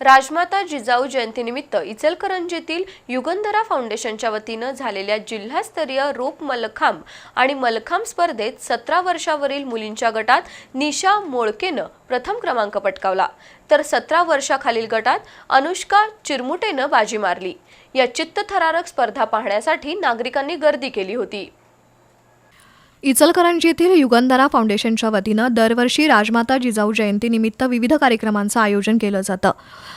राजमाता जिजाऊ जयंतीनिमित्त इचलकरंजीतील युगंधरा फाउंडेशनच्या वतीनं झालेल्या जिल्हास्तरीय रोप मलखांब आणि मलखांब स्पर्धेत सतरा वर्षावरील मुलींच्या गटात निशा मोळकेनं प्रथम क्रमांक पटकावला. तर सतरा वर्षाखालील गटात अनुष्का चिरमुटेनं बाजी मारली. या चित्तथरारक स्पर्धा पाहण्यासाठी नागरिकांनी गर्दी केली होती. इचलकरंजी येथील युगंधरा फाउंडेशनच्या वतीनं दरवर्षी राजमाता जिजाऊ जयंतीनिमित्त विविध कार्यक्रमांचं आयोजन केलं जातं.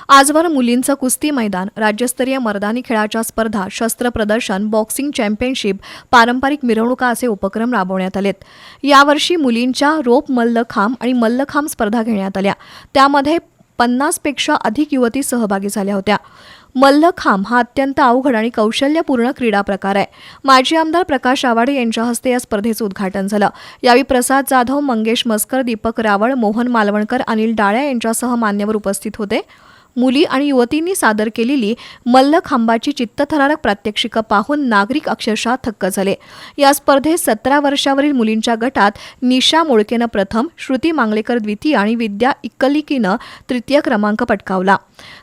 आजवर मुलींचं कुस्ती मैदान राज्यस्तरीय मर्दानी खेळाच्या स्पर्धा शस्त्र प्रदर्शन बॉक्सिंग चॅम्पियनशिप पारंपरिक मिरवणुका असे उपक्रम राबवण्यात आलेत. यावर्षी मुलींच्या रोप मल्लखांब आणि मल्लखांब स्पर्धा घेण्यात आल्या. त्यामध्ये पन्नासपेक्षा अधिक युवती सहभागी झाल्या होत्या. मल्लखांब हा अत्यंत अवघड आणि कौशल्यपूर्ण क्रीडा प्रकार आहे. माजी आमदार प्रकाश आवाडे यांच्या हस्ते या स्पर्धेचं उद्घाटन झालं. यावेळी प्रसाद जाधव मंगेश मस्कर दीपक रावळ मोहन मालवणकर अनिल डाळ्या यांच्यासह मान्यवर उपस्थित होते. मुली आणि युवतींनी सादर केलेली मल्लखांबाची चित्तथरारक प्रात्यक्षिकं पाहून नागरिक अक्षरशः थक्क झाले. या स्पर्धेत सतरा वर्षावरील मुलींच्या गटात निशा मोळकेनं प्रथम श्रुती मांगलेकर द्वितीय आणि विद्या इक्कलिकीनं तृतीय क्रमांक पटकावला.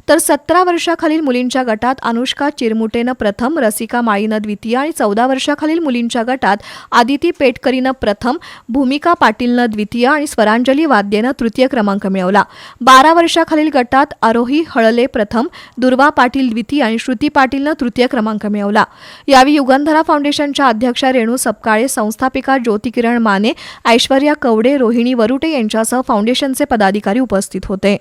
तर सतरा वर्षाखालील मुलींच्या गटात अनुष्का चिरमुटेनं प्रथम रसिका माळीनं द्वितीय आणि चौदा वर्षाखालील मुलींच्या गटात आदिती पेटकरीनं प्रथम भूमिका पाटीलनं द्वितीय आणि स्वरांजली वाद्येनं तृतीय क्रमांक मिळवला. बारा वर्षाखालील गटात आरोही हळले प्रथम दुर्वा पाटील द्वितीय आणि श्रुती पाटीलनं तृतीय क्रमांक मिळवला. यावेळी युगंधरा फाउंडेशनच्या अध्यक्षा रेणू सपकाळे संस्थापिका ज्योतिकिरण माने ऐश्वर्या कवडे रोहिणी वरुटे यांच्यासह फाउंडेशनचे पदाधिकारी उपस्थित होते.